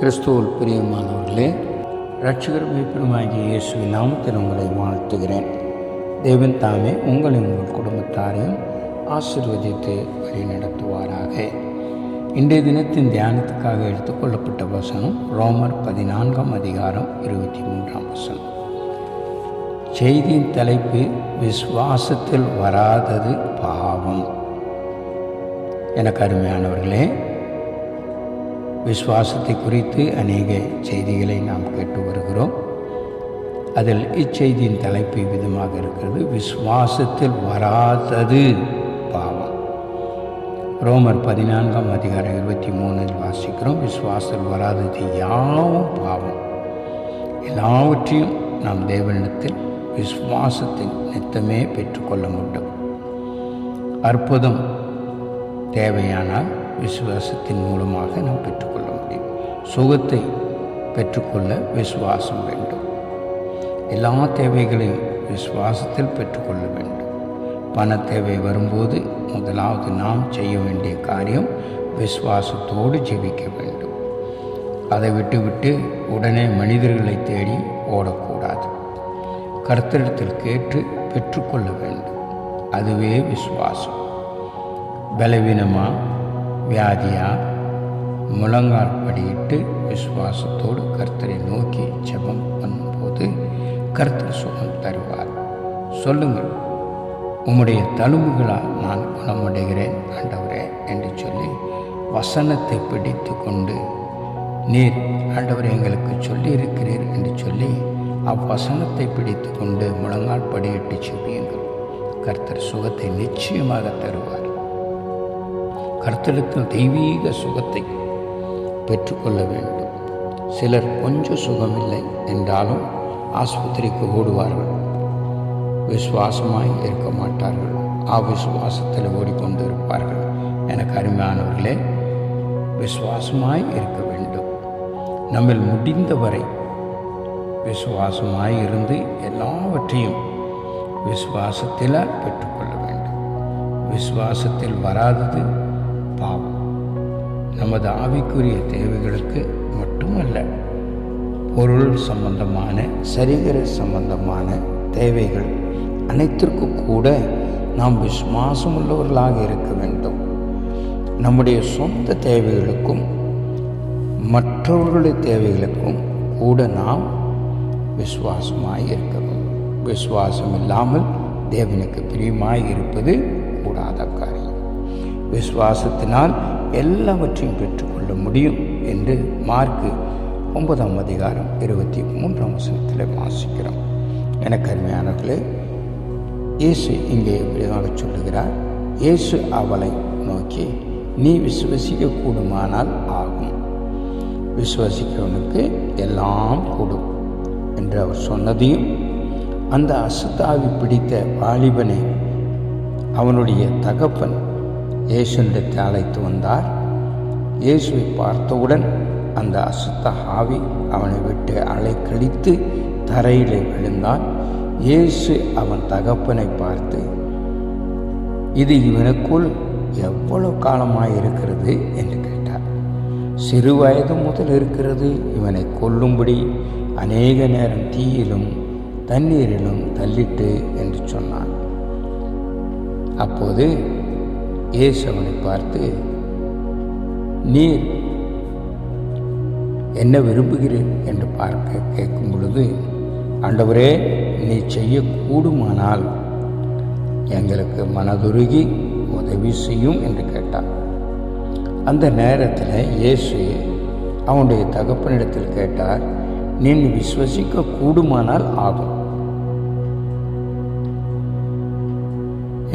கிறிஸ்துவில் பிரியமானவர்களே ரட்சகர் மீட்பருமாகிய இயேசுவின் நாமத்தில் உங்களை வாழ்த்துகிறேன். தேவன் தாமே உங்களையும் உங்கள் குடும்பத்தாரையும் ஆசிர்வதித்து வழிநடத்துவாராக. இன்றைய தினத்தின் தியானத்துக்காக எடுத்துக்கொள்ளப்பட்ட வசனம் ரோமர் பதினான்காம் அதிகாரம் இருபத்தி மூன்றாம் வசனம். செய்தியின் தலைப்பு விசுவாசத்தில் வராதது பாவம். எனக்கு அருமையானவர்களே விசுவாசத்தை குறித்து அநேக செய்திகளை நாம் கேட்டு வருகிறோம். அதில் இச்செய்தியின் தலைப்பு விதமாக இருக்கிறது. விசுவாசத்தில் வராதது பாவம். ரோமர் பதினான்காம் அதிகாரம் இருபத்தி மூணில் வாசிக்கிறோம். விசுவாசத்தில் வராதது யாவும் பாவம். எல்லாவற்றையும் நாம் தேவனிடத்தில் விசுவாசத்தின் நித்தமே பெற்றுக்கொள்ள முடியும். அற்புதம் தேவையானால் விசுவாசத்தின் மூலமாக நாம் பெற்றுக்கொள்ள முடியும். சுகத்தை பெற்றுக்கொள்ள விசுவாசம் வேண்டும். எல்லா தேவைகளையும் விசுவாசத்தில் பெற்றுக்கொள்ள வேண்டும். பண தேவை வரும்போது முதலாவது நாம் செய்ய வேண்டிய காரியம் விசுவாசத்தோடு ஜெபிக்க வேண்டும். அதை விட்டுவிட்டு உடனே மனிதர்களை தேடி ஓடக்கூடாது. கர்த்தரிடத்தில் கேட்டு பெற்றுக்கொள்ள வேண்டும். அதுவே விசுவாசம். பலவீனமாக வியாதியா? முழங்கால் படியிட்டு விசுவாசத்தோடு கர்த்தரை நோக்கி ஜெபம் பண்ணும்போது கர்த்தர் சுகம் தருவார். சொல்லுங்கள் உம்முடைய தழும்புகளால் நான் குணமடைகிறேன் ஆண்டவரே என்று சொல்லி வசனத்தை பிடித்து கொண்டு நீர் ஆண்டவர் எங்களுக்கு சொல்லியிருக்கிறீர் என்று சொல்லி அவ்வசனத்தை பிடித்து கொண்டு முழங்கால் படியிட்டு செவியுங்கள் கர்த்தர் சுகத்தை நிச்சயமாக தருவார். கர்த்தரிடத்தில் தெய்வீக சுகத்தை பெற்றுக்கொள்ள வேண்டும். சிலர் கொஞ்சம் சுகமில்லை என்றாலும் ஆஸ்பத்திரிக்கு ஓடுவார்கள். விசுவாசமாய் இருக்க மாட்டார்கள். அவிசுவாசத்தில் ஓடிக்கொண்டு இருப்பார்கள் எனக்கு அருமையானவர்களே விசுவாசமாய் இருக்க வேண்டும். நம்மில் முடிந்தவரை விசுவாசமாய் இருந்து எல்லாவற்றையும் விசுவாசத்தில் பெற்றுக்கொள்ள வேண்டும். விசுவாசத்தில் வராதது பாவம். நமது ஆவிக்குரிய தேவைகளுக்கு மட்டுமல்ல பொருள் சம்பந்தமான சரிகர சம்பந்தமான தேவைகள் அனைத்திற்கும் கூட நாம் விசுவாசமுள்ளவர்களாக இருக்க வேண்டும். நம்முடைய சொந்த தேவைகளுக்கும் மற்றவர்களுடைய தேவைகளுக்கும் கூட நாம் விசுவாசமாய் இருக்க வேண்டும் விசுவாசம் இல்லாமல் தேவனுக்கு பிரியமாய் இருப்பது கூடாத? விசுவாசத்தினால் எல்லாவற்றையும் பெற்றுக்கொள்ள முடியும் என்று மார்க்கு ஒன்பதாம் அதிகாரம் இருபத்தி மூன்றாம் வசனத்தில் வாசிக்கிறோம். எனக்கு அருமையானவர்களே இயேசு இங்கே விரிவாக சொல்லுகிறார் இயேசு அவளை நோக்கி நீ விசுவசிக்க கூடுமானால் ஆகும். விசுவசிக்கிறவனுக்கு எல்லாம் கூடும் என்று அவர் சொன்னதையும் அந்த அசுத்தாவி பிடித்த வாலிபனை அவனுடைய தகப்பன் இயேசுனிடத்தை அழைத்து வந்தார். இயேசுவை பார்த்தவுடன் அந்த அசுத்த ஆவி அவனை விட்டு அலைக்கழித்து தரையிலே விழுந்தான். இயேசு அவன் தகப்பனை பார்த்து இது இவனுக்குள் எவ்வளவு காலமாக இருக்கிறது? என்று கேட்டார். சிறு வயது முதல் இருக்கிறது. இவனை கொல்லும்படி அநேக நேரம் தீயிலும் தண்ணீரிலும் தள்ளிட்டு என்று சொன்னான். அப்போது இயேசு அவனை பார்த்து நீர் என்ன விரும்புகிறேன் என்று பார்க்க கேட்கும் பொழுது ஆண்டவரே நீ செய்யக்கூடுமானால் எங்களுக்கு மனதுருகி உதவி செய்யும் என்று கேட்டான். அந்த நேரத்தில் இயேசு அவனுடைய தகப்பனிடத்தில் கேட்டார் நீ விஸ்வசிக்க கூடுமானால் ஆகும்.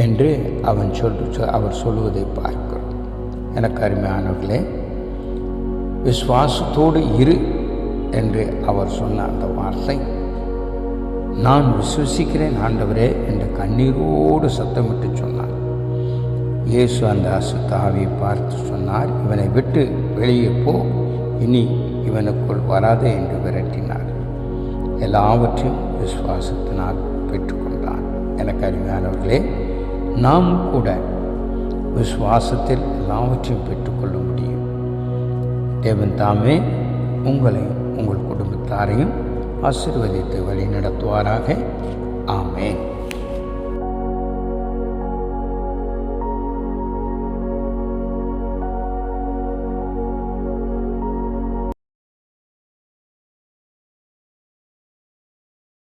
என்று அவன் சொல் அவர் சொல்வதை பார்க்கிறோம். எனக்கு அருமையானவர்களே விசுவாசத்தோடு இரு என்று அவர் சொன்ன அந்த வார்த்தை. நான் விசுவசிக்கிறேன் ஆண்டவரே என்று கண்ணீரோடு சத்தமிட்டு சொன்னார். இயேசு அந்த அசுத்தாவியை பார்த்து சொன்னார் இவனை விட்டு வெளியே போ இனி இவனுக்குள் வராதே என்று விரட்டினார். எல்லாவற்றையும் விசுவாசத்தினால் பெற்றுக்கொண்டான். எனக்கு அருமையானவர்களே நாம் கூட விசுவாசத்தில் எல்லாவற்றையும் பெற்றுக்கொள்ள முடியும். தேவன் தாமே உங்களையும் உங்கள் குடும்பத்தாரையும் ஆசீர்வதித்து வழி நடத்துவாராக ஆமேன்.